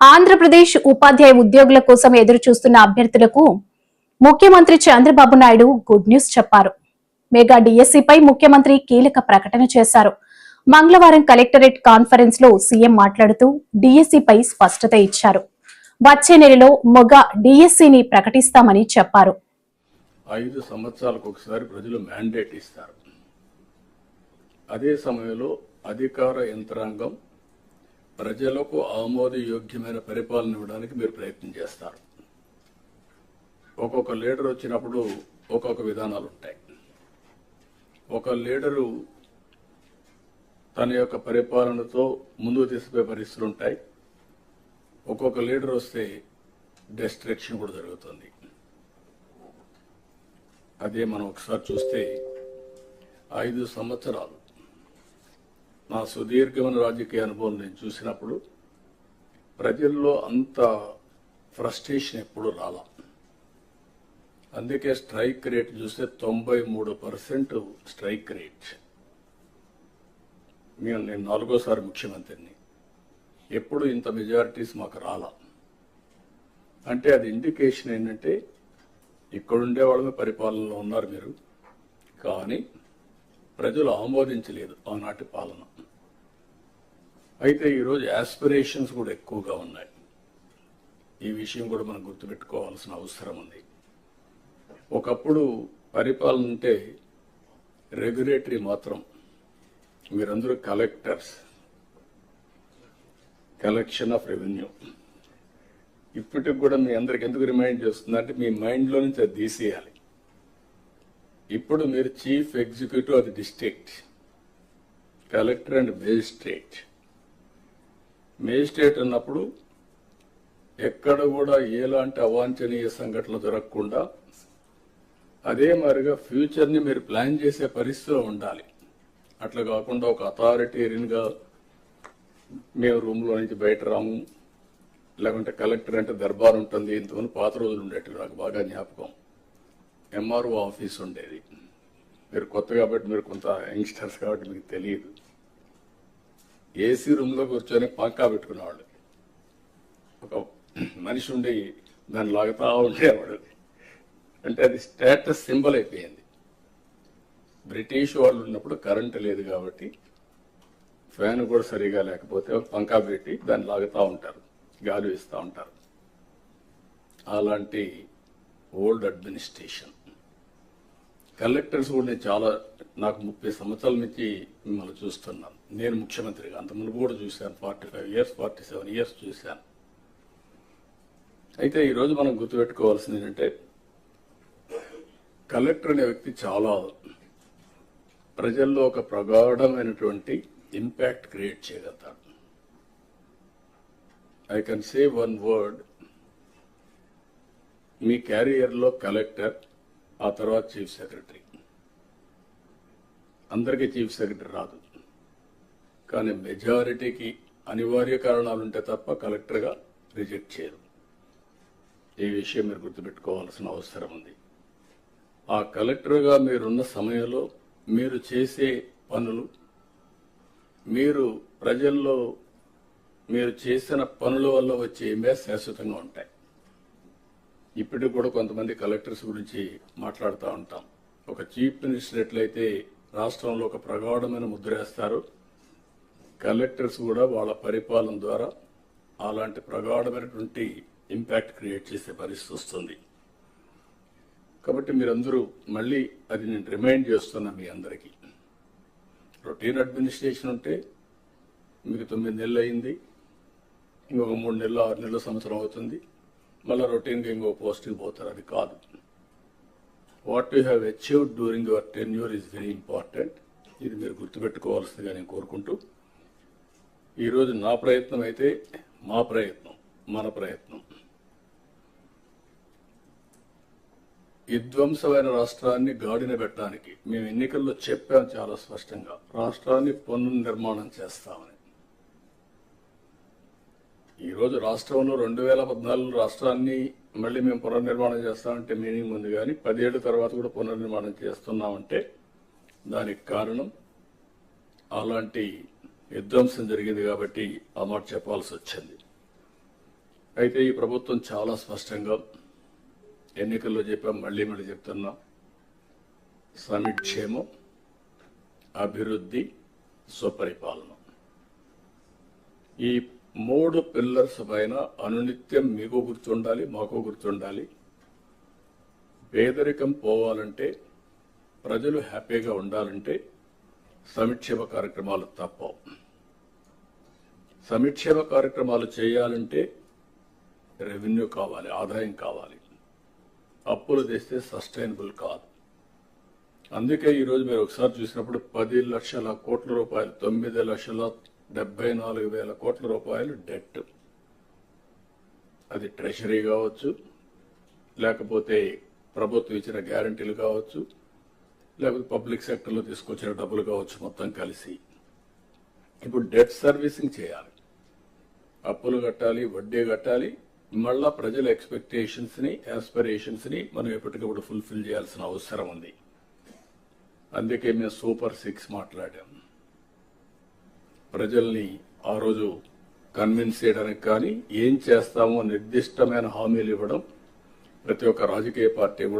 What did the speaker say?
ఆంధ్రప్రదేశ్ ఉపాధ్యాయ ఉద్యోగుల కోసం ఎదురు చూస్తున్న అభ్యర్థులకు ముఖ్యమంత్రి చంద్రబాబు నాయుడు గుడ్ న్యూస్ చెప్పారు. మెగా డిఎస్సిపై ముఖ్యమంత్రి కీలక ప్రకటన చేశారు. మంగళవారం కలెక్టరేట్ కాన్ఫరెన్స్లో సీఎం మాట్లాడుతూ డిఎస్సిపై స్పష్టత ఇచ్చారు. వచ్చే నెలలో మొగ డిఎస్సిని ప్రకటిస్తామని చెప్పారు. ఐదు సంవత్సరాలకు ఒకసారి ప్రజలు మ్యాండేట్ ఇస్తారు. అదే సమయంలో అధికార యంత్రాంగం ప్రజలకు ఆమోదయోగ్యమైన పరిపాలన ఇవ్వడానికి మీరు ప్రయత్నం చేస్తారు. ఒక్కొక్క లీడర్ వచ్చినప్పుడు ఒక్కొక్క విధానాలు ఉంటాయి. ఒక లీడరు తన యొక్క పరిపాలనతో ముందుకు తీసుకుపోయే పరిస్థితులు ఉంటాయి. ఒక్కొక్క లీడర్ వస్తే డెస్ట్రక్షన్ కూడా జరుగుతుంది. అదే మనం ఒకసారి చూస్తే ఐదు సంవత్సరాలు నా సుదీర్ఘమైన రాజకీయ అనుభవం నేను చూసినప్పుడు ప్రజల్లో అంత ఫ్రస్ట్రేషన్ ఎప్పుడు రాలా. అందుకే స్ట్రైక్ రేట్ చూస్తే తొంభై మూడు పర్సెంట్ స్ట్రైక్ రేట్. మేము నేను నాలుగోసారి ముఖ్యమంత్రిని. ఎప్పుడు ఇంత మెజారిటీస్ మాకు రాలా. అంటే అది ఇండికేషన్ ఏంటంటే ఇక్కడుండే వాళ్ళమే పరిపాలనలో ఉన్నారు మీరు. కానీ ప్రజలు ఆమోదించలేదు ఆనాటి పాలన. అయితే ఈరోజు యాస్పిరేషన్స్ కూడా ఎక్కువగా ఉన్నాయి. ఈ విషయం కూడా మనం గుర్తుపెట్టుకోవాల్సిన అవసరం ఉంది. ఒకప్పుడు పరిపాలన అంటే రెగ్యులేటరీ మాత్రం మీరందరూ కలెక్టర్స్ కలెక్షన్ ఆఫ్ రెవెన్యూ ఇప్పటికి కూడా మీ అందరికి ఎందుకు రిమైండ్ చేస్తుందంటే మీ మైండ్లో నుంచి అది తీసేయాలి. ఇప్పుడు మీరు chief executive of the district collector and magistrate. Magistrate అన్నప్పుడు ఎక్కడ కూడా ఎలాంటి అవాంఛనీయ సంఘటనలు జరగకుండా అదే మాదిరిగా ఫ్యూచర్ని మీరు ప్లాన్ చేసే పరిస్థితిలో ఉండాలి. అట్లా కాకుండా ఒక అథారిటేరియన్గా మేము రూమ్లో నుంచి బయట రాము లేకుంటే కలెక్టర్ అంటే దర్బార్ ఉంటుంది ఇంతకుముందు పాత రోజులు ఉండేవి నాకు బాగా జ్ఞాపకం. ఎంఆర్ఓ ఆఫీస్ ఉండేది. మీరు కొత్త కాబట్టి మీరు కొంత యంగ్స్టర్స్ కాబట్టి మీకు తెలియదు. ఏసీ రూమ్లో కూర్చొని పంకా పెట్టుకునేవాళ్ళు. ఒక మనిషి ఉండి దాన్ని లాగుతా ఉండేవాడు. అంటే అది స్టేటస్ సింబల్ అయిపోయింది. బ్రిటిష్ వాళ్ళు ఉన్నప్పుడు కరెంటు లేదు కాబట్టి ఫ్యాన్ కూడా సరిగా లేకపోతే పంకా పెట్టి దాన్ని లాగుతూ ఉంటారు. గాలి ఇస్తూ ఉంటారు. అలాంటి ఓల్డ్ అడ్మినిస్ట్రేషన్. కలెక్టర్స్ కూడా నేను చాలా నాకు ముప్పై సంవత్సరాల నుంచి మిమ్మల్ని చూస్తున్నాను. నేను ముఖ్యమంత్రిగా అంత మునుపు కూడా చూశాను forty five years forty seven years చూశాను. అయితే ఈరోజు మనం గుర్తుపెట్టుకోవాల్సింది ఏంటంటే కలెక్టర్ అనే వ్యక్తి చాలా ప్రజల్లో ఒక ప్రగాఢమైనటువంటి ఇంపాక్ట్ క్రియేట్ చేయగలుగుతాడు. I can say one word మీ క్యారియర్లో కలెక్టర్ ఆ తర్వాత చీఫ్ సెక్రటరీ. అందరికీ చీఫ్ సెక్రటరీ రాదు. కానీ మెజారిటీకి అనివార్య కారణాలు ఉంటే తప్ప కలెక్టర్గా రిజెక్ట్ చేయరు. ఈ విషయం మీరు గుర్తుపెట్టుకోవాల్సిన అవసరం ఉంది. ఆ కలెక్టర్గా మీరున్న సమయంలో మీరు చేసే పనులు మీరు ప్రజల్లో మీరు చేసిన పనుల వల్ల వచ్చే ఇమేజ్ శాశ్వతంగా ఉంటాయి. ఇప్పటికి కూడా కొంతమంది కలెక్టర్స్ గురించి మాట్లాడుతూ ఉంటాం. ఒక చీఫ్ మినిస్టర్ ఎట్లయితే రాష్ట్రంలో ఒక ప్రగాఢమైన ముద్ర వేస్తారు కలెక్టర్స్ కూడా వాళ్ళ పరిపాలన ద్వారా అలాంటి ప్రగాఢమైనటువంటి ఇంపాక్ట్ క్రియేట్ చేసే పరిస్థితి వస్తుంది. కాబట్టి మీరందరూ మళ్ళీ అది నేను రిమైండ్ చేస్తున్నా మీ అందరికీ. రొటీన్ అడ్మినిస్ట్రేషన్ ఉంటే మీకు తొమ్మిది నెలలు అయింది ఇంకొక మూడు నెలలు ఆరు నెలల సంవత్సరం అవుతుంది. మళ్ళీ రొటీన్గా ఇంకో పోస్ట్కి పోతారు అది కాదు. What you have achieved during your tenure is very important ఇది మీరు గుర్తుపెట్టుకోవాల్సిందిగా నేను కోరుకుంటూ ఈరోజు నా ప్రయత్నం అయితే మా ప్రయత్నం మన ప్రయత్నం. విధ్వంసమైన రాష్ట్రాన్ని గాడిన పెట్టడానికి మేము ఎన్నికల్లో చెప్పాం చాలా స్పష్టంగా. రాష్ట్రాన్ని పునర్నిర్మాణం చేస్తామని. ఈ రోజు రాష్ట్రంలో రెండు వేల పద్నాలుగు రాష్ట్రాన్ని మళ్ళీ మేము పునర్నిర్మాణం చేస్తామంటే మీనింగ్ ఉంది కానీ పదిహేడు తర్వాత కూడా పునర్నిర్మాణం చేస్తున్నామంటే దానికి కారణం అలాంటి విధ్వంసం జరిగింది కాబట్టి ఆ మాట చెప్పాల్సి వచ్చింది. అయితే ఈ ప్రభుత్వం చాలా స్పష్టంగా ఎన్నికల్లో చెప్పాం మళ్ళీ మళ్ళీ చెప్తున్నా. సమిక్షేమం అభివృద్ధి స్వపరిపాలన. ఈ మూడు పిల్లర్స్ పైన అనునిత్యం మీకు గుర్తుండాలి మాకు గుర్తుండాలి. పేదరికం పోవాలంటే ప్రజలు హ్యాపీగా ఉండాలంటే సంక్షేమ కార్యక్రమాలు తప్పవు. సంక్షేమ కార్యక్రమాలు చేయాలంటే రెవెన్యూ కావాలి ఆదాయం కావాలి. అప్పులు తెస్తే సస్టైనబుల్ కాదు. అందుకే ఈరోజు మీరు ఒకసారి చూసినప్పుడు పది లక్షల కోట్ల రూపాయలు తొమ్మిది లక్షల డెబ్బై నాలుగు వేల కోట్ల రూపాయలు డెట్. అది ట్రెషరీ కావచ్చు లేకపోతే ప్రభుత్వం ఇచ్చిన గ్యారంటీలు కావచ్చు లేకపోతే పబ్లిక్ సెక్టర్లో తీసుకొచ్చిన డబ్బులు కావచ్చు మొత్తం కలిసి. ఇప్పుడు డెట్ సర్వీసింగ్ చేయాలి. అప్పులు కట్టాలి వడ్డీ కట్టాలి మళ్ళా ప్రజల ఎక్స్పెక్టేషన్స్ని ఆస్పిరేషన్స్ని మనం ఎప్పటికప్పుడు ఫుల్ఫిల్ చేయాల్సిన అవసరం ఉంది. అందుకే మేము సూపర్ సిక్స్ మాట్లాడాం. ప్రజల్ని ఆ రోజు కన్విన్స్ చేయడానికి కానీ ఏం చేస్తామో నిర్దిష్టమైన హామీలు ఇవ్వడం ప్రతి ఒక్క రాజకీయ పార్టీ కూడా